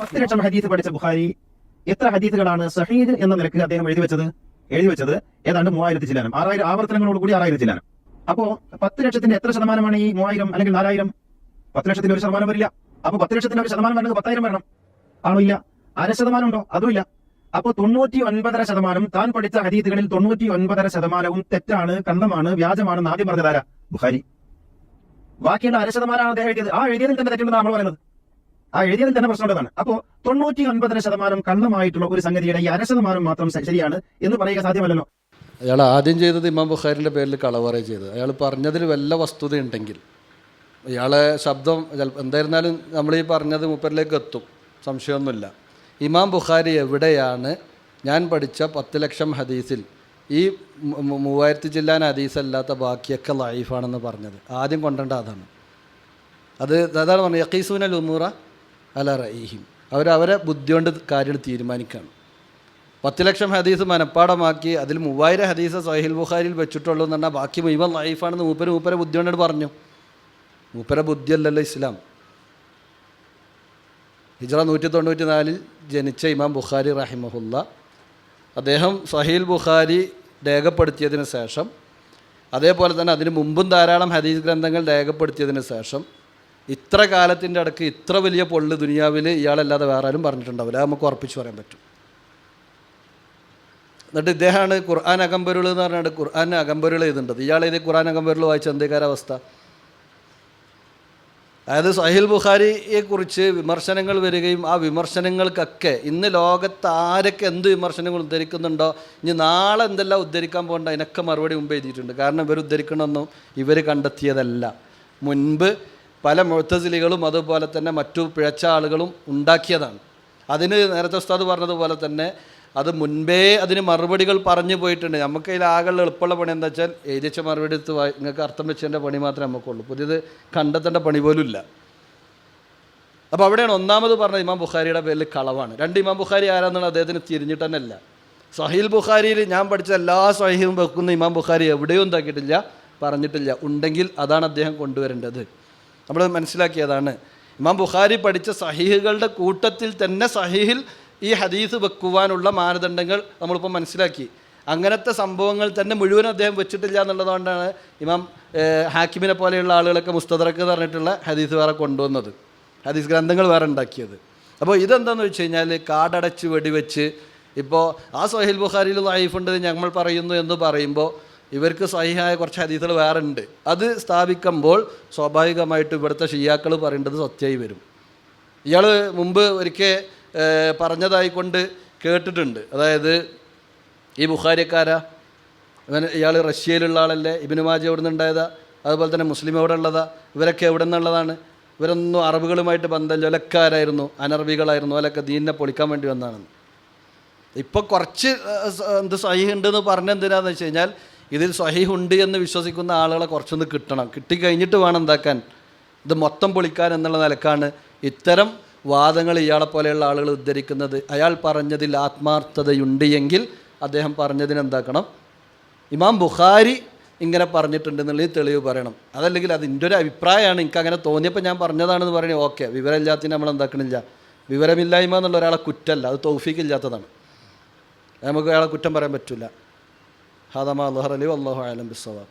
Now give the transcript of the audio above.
പത്ത് ലക്ഷം ഹദീസ് പഠിച്ച ബുഹാരി എത്ര ഹദീസുകളാണ് സഹീദ് എന്ന നിലയ്ക്ക് അദ്ദേഹം എഴുതി വെച്ചത്? എഴുതി വെച്ചത് ഏതാണ്ട് മൂവായിരത്തി ചില്ലാനം. ആറായിരം ആവർത്തനങ്ങളോട് കൂടി ആറായിരം ചില്ലാനം. അപ്പോ പത്ത് ലക്ഷത്തിന്റെ എത്ര ശതമാനമാണ് ഈ മൂവായിരം അല്ലെങ്കിൽ നാലായിരം? പത്ത് ലക്ഷത്തിന്റെ ഒരു ശതമാനം വരില്ല. അപ്പൊ പത്ത് ലക്ഷത്തിന്റെ ഒരു ശതമാനം വരണമെങ്കിൽ പത്തായിരം വരണം. ആണോ ഇല്ല? അര ശതമാനം ഉണ്ടോ? അതുമില്ല ഇല്ല. അപ്പൊ തൊണ്ണൂറ്റി ഒൻപതര ശതമാനം താൻ പഠിച്ച ഹദീസുകളിൽ തൊണ്ണൂറ്റി ഒൻപതര ശതമാനവും തെറ്റാണ് കണ്ടമാണ് വ്യാജമാണ് ആദ്യം പറഞ്ഞതാരാ? ബുഹാരി ബാക്കിയുള്ള അര ശതമാനമാണ് അദ്ദേഹം എഴുതിയത്. ആ എഴുതിയതിൽ തന്നെ തെറ്റുണ്ടെന്ന് നമ്മൾ പറയുന്നത്. ആ എഴുതിയതിൽ തന്നെ പ്രശ്നമുള്ളതാണ് അപ്പോൾ തൊണ്ണൂറ്റി ഒൻപതര ശതമാനം കള്ളമായിട്ടുള്ള ഒരു സംഗതിയുടെ ഈ അര ശതമാനം മാത്രം ശരിയാണ് എന്ന് പറയുക സാധ്യമല്ലല്ലോ. അയാൾ ആദ്യം ചെയ്തത് ഇമാം ബുഖാരിന്റെ പേരിൽ കളവറ ചെയ്തത്. അയാൾ പറഞ്ഞതിൽ വല്ല വസ്തുത ഉണ്ടെങ്കിൽ. ഇയാളെ ശബ്ദം എന്തായിരുന്നാലും നമ്മൾ ഈ പറഞ്ഞത് മൂപ്പരിലേക്ക് എത്തും. സംശയമൊന്നുമില്ല. ഇമാം ബുഖാരി എവിടെയാണ്? ഞാൻ പഠിച്ച പത്ത് ലക്ഷം ഹദീസിൽ ഈ മൂവായിരത്തി ജില്ലാൻ ഹദീസല്ലാത്ത ബാക്കിയൊക്കെ ലൈഫാണെന്ന് പറഞ്ഞത്. ആദ്യം കൊണ്ടേണ്ട അതാണ്. അത് അതാണ് പറഞ്ഞത്. യക്കീസൂനൽ ലുമൂറ അല റഈഹിം. അവരവരെ ബുദ്ധി കൊണ്ട് കാര്യങ്ങൾ തീരുമാനിക്കുകയാണ്. പത്ത് ലക്ഷം ഹദീസ് മനപ്പാടമാക്കി അതിൽ മൂവായിരം ഹദീസ് സഹിൽ ബുഖാരിയിൽ വെച്ചിട്ടുള്ളൂ എന്ന് പറഞ്ഞാൽ ബാക്കി മുഴുവൻ ലൈഫാണെന്ന് മൂപ്പര് മൂപ്പരെ ബുദ്ധി കൊണ്ടോട് പറഞ്ഞു. മൂപ്പര ബുദ്ധിയല്ലല്ലോ ഇസ്ലാം. ഹിജ്റ നൂറ്റി തൊണ്ണൂറ്റി നാലിൽ ജനിച്ച ഇമാം ബുഖാരി റഹിമഹുല്ല. അദ്ദേഹം സഹീൽ ബുഖാരി രേഖപ്പെടുത്തിയതിന് ശേഷം അതേപോലെ തന്നെ അതിന് മുമ്പും ധാരാളം ഹദീസ് ഗ്രന്ഥങ്ങൾ രേഖപ്പെടുത്തിയതിന് ശേഷം ഇത്ര കാലത്തിന്റെ അടുക്ക് ഇത്ര വലിയ പൊള്ള് ദുനിയാവിൽ ഇയാളല്ലാതെ വേറെ ആരും പറഞ്ഞിട്ടുണ്ടാവില്ല. നമുക്ക് ഉറപ്പിച്ച് പറയാൻ പറ്റും. എന്നിട്ട് ഇദ്ദേഹമാണ് ഖുർആൻ അകമ്പരുൾ എന്ന് പറഞ്ഞിട്ട് ഖുർആൻ അകമ്പരുൾ എഴുതുന്നത് ഇയാൾ ഇത് ഖുർആൻ അകമ്പരുൾ വായിച്ച എന്തേക്കാര അവസ്ഥ അതായത് സഹിൽ ബുഖാരിയെക്കുറിച്ച് വിമർശനങ്ങൾ വരികയും ആ വിമർശനങ്ങൾക്കൊക്കെ ഇന്ന് ലോകത്ത് ആരൊക്കെ എന്ത് വിമർശനങ്ങൾ ഉദ്ധരിക്കുന്നുണ്ടോ ഇനി നാളെ എന്തെല്ലാം ഉദ്ധരിക്കാൻ പോകണ്ട അതിനൊക്കെ മറുപടി മുമ്പ് എഴുതിയിട്ടുണ്ട്. കാരണം ഇവർ ഉദ്ധരിക്കണമെന്നും ഇവർ കണ്ടെത്തിയതല്ല. മുൻപ് പല മുഴത്തസിലികളും അതുപോലെ തന്നെ മറ്റു പിഴച്ച ആളുകളും ഉണ്ടാക്കിയതാണ്. അതിന് നേരത്തെ ഉസ്താദ് പറഞ്ഞതുപോലെ തന്നെ അത് മുൻപേ അതിന് മറുപടികൾ പറഞ്ഞു പോയിട്ടുണ്ട്. നമുക്ക് അതിൽ ആകെയുള്ള എളുപ്പമുള്ള പണി എന്താ വെച്ചാൽ എഴുതിച്ച മറുപടി എടുത്ത് നിങ്ങൾക്ക് അർത്ഥം വെച്ചതിന്റെ പണി മാത്രമേ നമുക്കുള്ളൂ. പുതിയത് കണ്ടെത്തേണ്ട പണി പോലും ഇല്ല. അപ്പോൾ അവിടെയാണ് ഒന്നാമത് പറഞ്ഞ ഇമാം ബുഖാരിയുടെ പേരിൽ കളവാണ്. രണ്ട് ഇമാം ബുഖാരി ആരാന്നുള്ള അദ്ദേഹത്തിന് തിരിഞ്ഞിട്ട് തന്നെ അല്ല. സഹീൽ ബുഖാരിയിൽ ഞാൻ പഠിച്ച എല്ലാ സഹീലും വെക്കുന്ന ഇമാം ബുഖാരി എവിടെയും എന്താക്കിയിട്ടില്ല പറഞ്ഞിട്ടില്ല. ഉണ്ടെങ്കിൽ അതാണ് അദ്ദേഹം കൊണ്ടുവരേണ്ടത്. നമ്മൾ മനസ്സിലാക്കിയതാണ്. ഇമാം ബുഖാരി പഠിച്ച സഹീഹുകളുടെ കൂട്ടത്തിൽ തന്നെ സഹീഹിൽ ഈ ഹദീസ് വെക്കുവാനുള്ള മാനദണ്ഡങ്ങൾ നമ്മളിപ്പോൾ മനസ്സിലാക്കി. അങ്ങനത്തെ സംഭവങ്ങൾ തന്നെ മുഴുവൻ അദ്ദേഹം വെച്ചിട്ടില്ല എന്നുള്ളതുകൊണ്ടാണ് ഇമാം ഹാക്കിമിനെ പോലെയുള്ള ആളുകളൊക്കെ മുസ്തദറക്ക് എന്ന് പറഞ്ഞിട്ടുള്ള ഹദീസ് വേറെ കൊണ്ടുവന്നത്. ഹദീസ് ഗ്രന്ഥങ്ങൾ വേറെ ഉണ്ടാക്കിയത്. അപ്പോൾ ഇതെന്താണെന്ന് വെച്ച് കഴിഞ്ഞാൽ കാടടച്ച് വെടിവെച്ച് ഇപ്പോൾ ആ സഹിൽ ബുഖാരിയിൽ ലൈഫുണ്ട് ഞങ്ങൾ പറയുന്നു എന്ന് പറയുമ്പോൾ ഇവർക്ക് സഹിഹായ കുറച്ച് ഹദീസുകൾ വേറെ ഉണ്ട്. അത് സ്ഥാപിക്കുമ്പോൾ സ്വാഭാവികമായിട്ട് ഇവിടുത്തെ ഷിയാക്കൾ പറയേണ്ടത് സത്യമായി വരും. ഇയാൾ മുമ്പ് ഒരിക്കൽ പറഞ്ഞതായിക്കൊണ്ട് കേട്ടിട്ടുണ്ട്. അതായത് ഈ ബുഖാരിക്കാരാ? ഇവൻ ഇയാൾ റഷ്യയിലുള്ള ആളല്ലേ? ഇബിന് മാജി എവിടെ നിന്നുണ്ടായതാ അതുപോലെ തന്നെ മുസ്ലിം എവിടെ ഉള്ളതാ? ഇവരൊക്കെ എവിടെ നിന്നുള്ളതാണ്? ഇവരൊന്നും അറബുകളുമായിട്ട് ബന്ധം ഒലക്കാരായിരുന്നു അനറബികളായിരുന്നു. അതൊക്കെ ദീനിനെ പൊളിക്കാൻ വേണ്ടി വന്നതാണെന്ന്. ഇപ്പോൾ കുറച്ച് എന്ത് സഹി ഉണ്ടെന്ന് പറഞ്ഞ എന്തിനാന്ന് വെച്ച് കഴിഞ്ഞാൽ ഇതിൽ സഹിഹുണ്ട് എന്ന് വിശ്വസിക്കുന്ന ആളുകളെ കുറച്ചൊന്ന് കിട്ടണം. കിട്ടിക്കഴിഞ്ഞിട്ട് വേണം എന്താക്കാൻ? ഇത് മൊത്തം പൊളിക്കാൻ എന്നുള്ള നിലക്കാണ് ഇത്തരം വാദങ്ങൾ ഇയാളെ പോലെയുള്ള ആളുകൾ ഉദ്ധരിക്കുന്നത്. അയാൾ പറഞ്ഞതിൽ ആത്മാർത്ഥതയുണ്ട് എങ്കിൽ അദ്ദേഹം പറഞ്ഞതിനെന്താക്കണം ഇമാം ബുഖാരി ഇങ്ങനെ പറഞ്ഞിട്ടുണ്ടെന്നുള്ള എന്നുള്ളത് തെളിവ് പറയണം. അതല്ലെങ്കിൽ അത് ഒരു അഭിപ്രായമാണ്. എനിക്ക് അങ്ങനെ തോന്നിയപ്പോൾ ഞാൻ പറഞ്ഞതാണെന്ന് പറയണേ ഓക്കെ. വിവരമില്ലാത്തതിന് നമ്മൾ എന്താക്കണില്ല. വിവരമില്ലായ്മ എന്നുള്ള ഒരാളെ കുറ്റമല്ല. അത് തൗഫീക്കില്ലാത്തതാണ് നമുക്ക് അയാളെ കുറ്റം പറയാൻ പറ്റില്ല. هذا ما ظهر لي والله أعلم بالصواب.